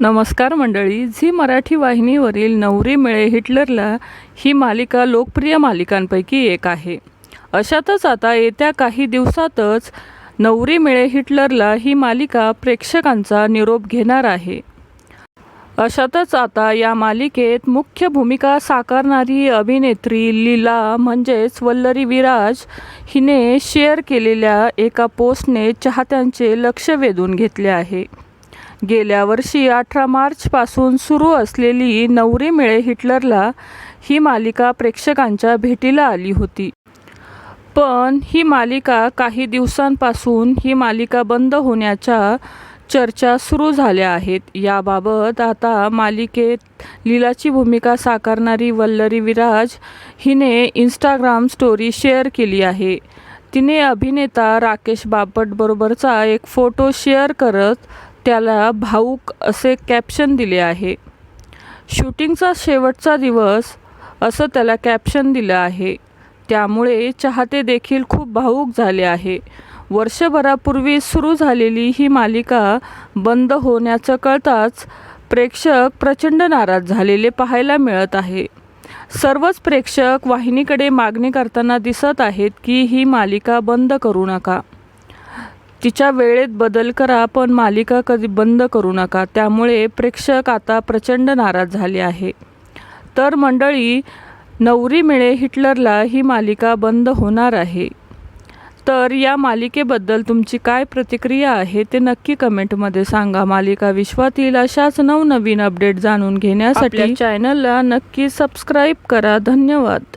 नमस्कार मंडळी झी मराठी वाहिनीवरील नवरी मिळे हिटलरला ही मालिका लोकप्रिय मालिकांपैकी एक आहे. अशातच आता येत्या काही दिवसातच नवरी मिळे हिटलरला ही मालिका प्रेक्षकांचा निरोप घेणार आहे. अशातच आता या मालिकेत मुख्य भूमिका साकारणारी अभिनेत्री लीला म्हणजेच वल्लरी विराज हिने शेअर केलेल्या एका पोस्टने चाहत्यांचे लक्ष वेधून घेतले आहे. गेल्या वर्षी अठरा मार्चपासून सुरू असलेली नवरी मिळे हिटलरला ही मालिका प्रेक्षकांच्या भेटीला आली होती. पण ही मालिका काही दिवसांपासून ही मालिका बंद होण्याच्या चर्चा सुरू झाल्या आहेत. याबाबत आता मालिकेत लीलाची भूमिका साकारणारी वल्लरी विराज हिने इंस्टाग्राम स्टोरी शेअर केली आहे. तिने अभिनेता राकेश बापटबरोबरचा एक फोटो शेअर करत त्याला भाऊक असे कॅप्शन दिले आहे. शूटिंगचा शेवटचा दिवस असं त्याला कॅप्शन दिलं आहे. त्यामुळे चाहते देखील खूप भावूक झाले आहे. वर्षभरापूर्वी सुरू झालेली ही मालिका बंद होण्याचं कळताच प्रेक्षक प्रचंड नाराज झालेले पाहायला मिळत आहे. सर्वच प्रेक्षक वाहिनीकडे मागणी करताना दिसत आहेत की ही मालिका बंद करू नका. तिच्या वेळेत बदल करा पण मालिका कधी बंद करू नका. त्यामुळे प्रेक्षक आता प्रचंड नाराज झाले आहे. तर मंडळी नवरी मिळे हिटलरला ही मालिका बंद होणार आहे. तर या मालिकेबद्दल तुमची काय प्रतिक्रिया आहे ते नक्की कमेंटमध्ये सांगा. मालिका विश्वातील अशाच नवनवीन अपडेट जाणून घेण्यासाठी चॅनलला नक्की सबस्क्राईब करा. धन्यवाद.